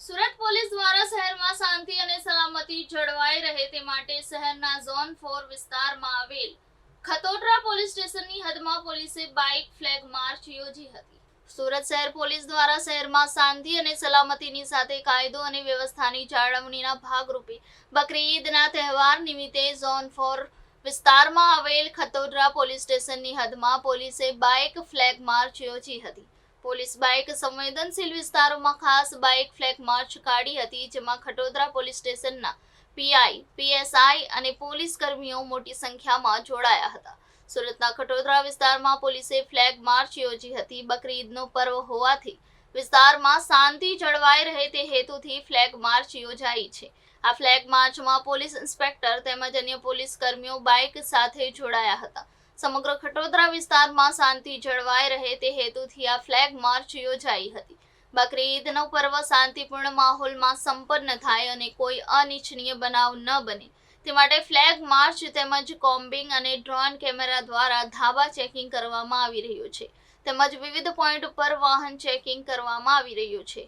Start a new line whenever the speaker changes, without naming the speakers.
Surat police દ્વારા શહેરમાં શાંતિ અને સલામતી જળવાઈ રહે તે માટે શહેરના ઝોન ફોર વિસ્તારમાં આવેલ ખતોટરા પોલીસ સ્ટેશનની હદમાં પોલીસે બાઇક ફ્લેગ માર્ચ યોજી હતી. સુરત શહેર પોલીસ દ્વારા શહેરમાં શાંતિ અને સલામતીની સાથે કાયદો અને વ્યવસ્થાની જાળવણીના ભાગરૂપે બકરી ઈદના તહેવાર નિમિત્તે ઝોન ફોર વિસ્તારમાં આવેલ ખતોદરા પોલીસ સ્ટેશનની હદમાં પોલીસે બાઇક ફ્લેગ માર્ચ યોજી હતી. પોલીસ બાઇક સંવેદનશીલ વિસ્તારોમાં ખાસ બાઇક ફ્લેગ માર્ચ કાઢી હતી, જેમાં ખટોદરા પોલીસ સ્ટેશનના પીઆઈ, પીએસઆઈ અને પોલીસ કર્મીઓ મોટી સંખ્યામાં જોડાયા હતા. સુરતના ખટોદરા વિસ્તારમાં પોલીસે ફ્લેગ માર્ચ યોજી હતી. બકરી ઈદનો પર્વ હોવાથી વિસ્તારમાં શાંતિ જળવાઈ રહે તે હેતુથી ફ્લેગ માર્ચ યોજાઈ છે. આ ફ્લેગ માર્ચમાં પોલીસ ઇન્સ્પેક્ટર તેમજ અન્ય પોલીસ કર્મીઓ બાઇક સાથે જોડાયા હતા. સમગ્ર ખટોદરા વિસ્તારમાં શાંતિ જળવાઈ રહે તે હેતુથી આ ફ્લેગ માર્ચ યોજાઈ હતી. બકરી ઈદનો પર્વ શાંતિપૂર્ણ માહોલમાં સંપન્ન થાય અને કોઈ અનિચ્છનીય બનાવ ન બને. તે માટે ફ્લેગ માર્ચ તેમજ કોમ્બિંગ અને ડ્રોન કેમેરા દ્વારા ધાબા ચેકિંગ કરવામાં આવી રહ્યું છે. તેમજ વિવિધ પોઈન્ટ ઉપર વાહન ચેકિંગ કરવામાં આવી રહ્યું છે.